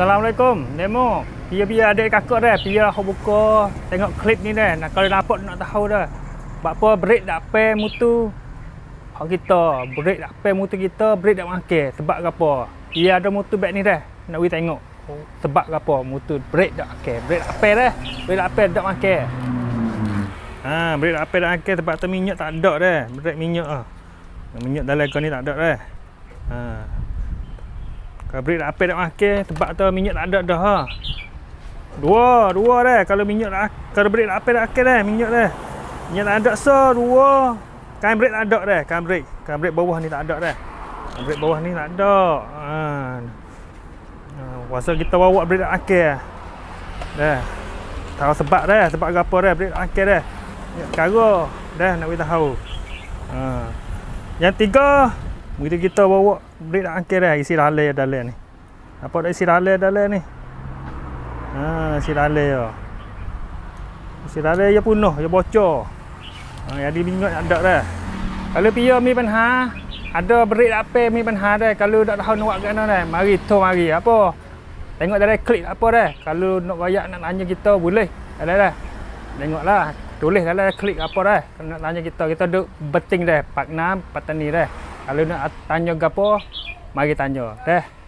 Assalamualaikum. Nemo. Pia-pia adik kakak dah. Pia aku buka tengok klip ni dah. Nak kalau dapat nak tahu dah. Bak apa break dak pe mutu. Hak kita break dak pe mutu kita break dak makan. Sebab apa? Ia ada mutu back ni dah. Nak we tengok. Sebab apa mutu break dak makan. Break dak pe dah. Break dak pe dak makan. Ha, break dak pe dak makan sebab tu minyak tak ada dah. Break minyak ah. Minyak dalam kau ni tak ada dah. Ha. Kalau tak apa nak makan sebab tu minyak tak ada dah ha. Dua, dua dah. Kalau minyak tak kalau break tak apa nak makan dah minyak dah. Minyak tak ada so dua. Kain tak ada dah, kain break bawah ni tak ada dah. Kain bawah ni tak ada. Ha. Ha, Pasal kita bawa break tak makan. Dah. Tahu sebab dah, sebab apa dah break tak makan dah. Ya, Kara dah nak kita tahu. Ha. Yang tiga, begitu kita bawa break nak angkir dah isi rale dalam ni. Apa dah isi rale dalam ni? Ha, isi rale ya. Isi rale ya penuh, ya bocor. Ha, jadi minyak ada dah. Kalau pia mi panha, ada break apa mi panha dah. Kalau tak tahu nak buat mana dah, mari tu mari. Apa? Tengok dari klik apa dah. Kalau nak royak nak tanya kita boleh. Ada dah. Tengoklah. Tulis dalam klik apa dah. Kalau nak tanya kita, kita duk beting dah. Pak Nam, petani dah. Kalau nak tanya gapo, mari tanya. Dah.